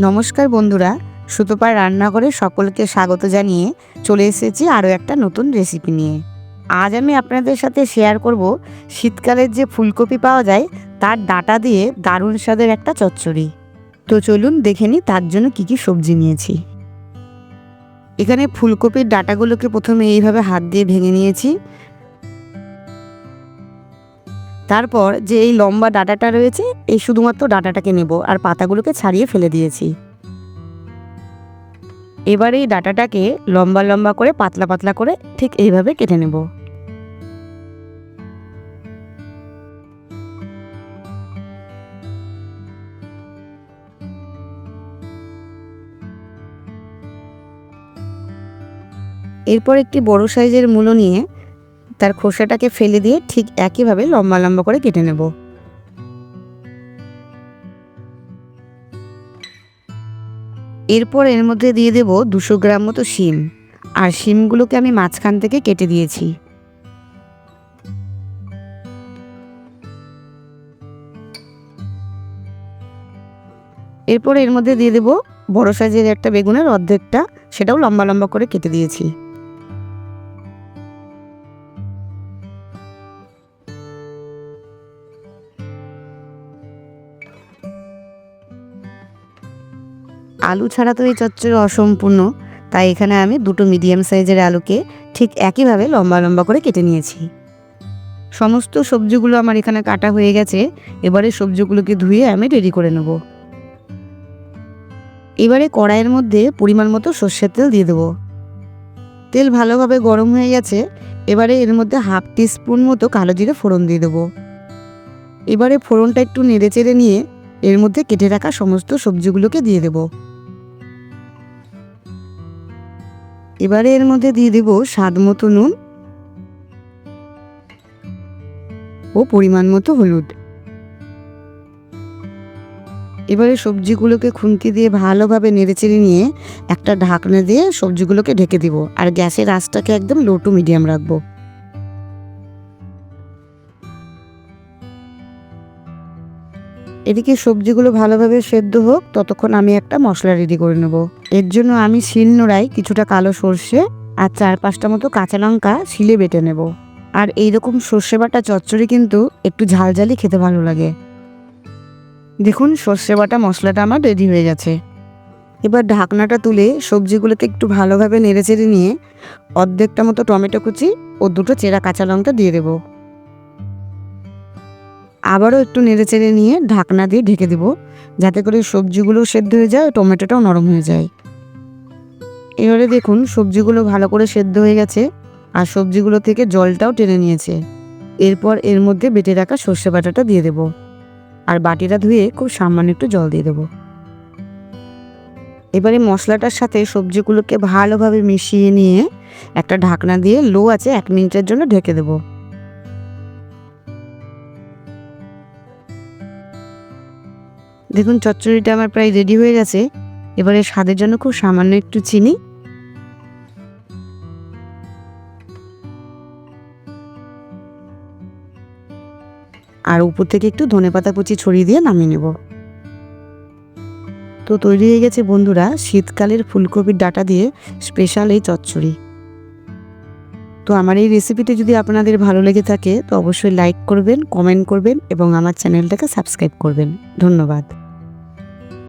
নমস্কার বন্ধুরা, সুতোপার রান্নাঘরে সকলকে স্বাগত জানিয়ে চলে এসেছি আরও একটা নতুন রেসিপি নিয়ে। আজ আমি আপনাদের সাথে শেয়ার করব শীতকালের যে ফুলকপি পাওয়া যায়, তার ডাটা দিয়ে দারুণ স্বাদের একটা চচ্চড়ি। তো চলুন দেখে নিই তার জন্য কী কী সবজি নিয়েছি। এখানে ফুলকপির ডাটাগুলোকে প্রথমে এইভাবে হাত দিয়ে ভেঙে নিয়েছি। তারপর যে এই লম্বা ডাটাটা রয়েছে, এই শুধুমাত্র ডাটাটাকে নেব আর পাতাগুলোকে ছাড়িয়ে ফেলে দিয়েছি। এবার এই ডাটাটাকে লম্বা লম্বা করে, পাতলা পাতলা করে ঠিক এইভাবে কেটে নেব। এরপর একটি বড় সাইজের মূলো নিয়ে তার খোসাটাকে ফেলে দিয়ে ঠিক একইভাবে লম্বা লম্বা করে কেটে নেব। এরপর এর মধ্যে দিয়ে দেব দুশো গ্রাম মতো শিম, আর শিমগুলোকে আমি মাঝখান থেকে কেটে দিয়েছি। এরপর এর মধ্যে দিয়ে দেব বড় সাইজের একটা বেগুনের অর্ধেকটা, সেটাও লম্বা লম্বা করে কেটে দিয়েছি। আলু ছাড়া তো এই চচ্চড়ি অসম্পূর্ণ। তাই এখানে আমি দুটো মিডিয়াম সাইজের আলুকে ঠিক একইভাবে লম্বা লম্বা করে কেটে নিয়েছি। সমস্ত সবজিগুলো আমার এখানে কাটা হয়ে গেছে। এবারে সবজিগুলোকে ধুয়ে আমি রেডি করে নেব। এবারে কড়াইয়ের মধ্যে পরিমাণ মতো সর্ষের তেল দিয়ে দেবো। তেল ভালোভাবে গরম হয়ে গেছে। এবারে এর মধ্যে হাফ টিস্পুন মতো কালো জিরে ফোড়ন দিয়ে দেবো। এবারে ফোড়নটা একটু নেড়ে চেড়ে নিয়ে এর মধ্যে কেটে রাখা সমস্ত সবজিগুলোকে দিয়ে দেবো। এবারে এর মধ্যে দিয়ে দেব স্বাদ মতো নুন ও পরিমাণ মতো হলুদ। এবারে সবজিগুলোকে খুন্তি দিয়ে ভালোভাবে নেড়েচেড়ে নিয়ে একটা ঢাকনা দিয়ে সবজিগুলোকে ঢেকে দিব। আর গ্যাসের আঁচটাকে একদম লো টু মিডিয়াম রাখব। এদিকে সবজিগুলো ভালোভাবে সেদ্ধ হোক, ততক্ষণ আমি একটা মশলা রেডি করে নেব। এর জন্য আমি শিল নোড়ায় কিছুটা কালো সর্ষে আর চার পাঁচটা মতো কাঁচা লঙ্কা শিলে বেটে নেব। আর এইরকম সর্ষে বাটা চচ্চড়ি কিন্তু একটু ঝালঝালি খেতে ভালো লাগে। দেখুন, সর্ষে বাটা মশলাটা আমার রেডি হয়ে গেছে। এবার ঢাকনাটা তুলে সবজিগুলোকে একটু ভালোভাবে নেড়েচেড়ে নিয়ে অর্ধেকটা মতো টমেটো কুচি ও দুটো চেরা কাঁচা লঙ্কা দিয়ে দেবো। আবারও একটু নেড়েচেড়ে নিয়ে ঢাকনা দিয়ে ঢেকে দেব। যাতে করে সবজিগুলো সেদ্ধ হয়ে যায়, টমেটোটাও নরম হয়ে যায়। এবারে দেখুন, সবজিগুলো ভালো করে সেদ্ধ হয়ে গেছে আর সবজিগুলো থেকে জলটাও টেনে নিয়েছে। এরপর এর মধ্যে বেটে রাখা সর্ষে বাটাটা দিয়ে দেব। আর বাটিটা ধুয়ে খুব সামান্য একটু জল দিয়ে দেবো। এবারে মশলাটার সাথে সবজিগুলোকে ভালোভাবে মিশিয়ে নিয়ে একটা ঢাকনা দিয়ে লো আছে এক মিনিটের জন্য ঢেকে দেবো। দেখুন, চচ্চড়িটা আমার প্রায় রেডি হয়ে গেছে। এবারে স্বাদের জন্য খুব সামান্য একটু চিনি। আর উপর থেকে একটু ধনেপাতা কুচি ছড়িয়ে দিয়ে নামিয়ে নেব। তো তৈরি হয়ে গেছে বন্ধুরা, শীতকালের ফুলকপির ডাটা দিয়ে স্পেশাল এই চচ্চড়ি। তো আমার এই রেসিপিটি যদি আপনাদের ভালো লেগে থাকে, তো অবশ্যই লাইক করবেন কমেন্ট করবেন এবং আমার চ্যানেলটাকে সাবস্ক্রাইব করবেন। ধন্যবাদ।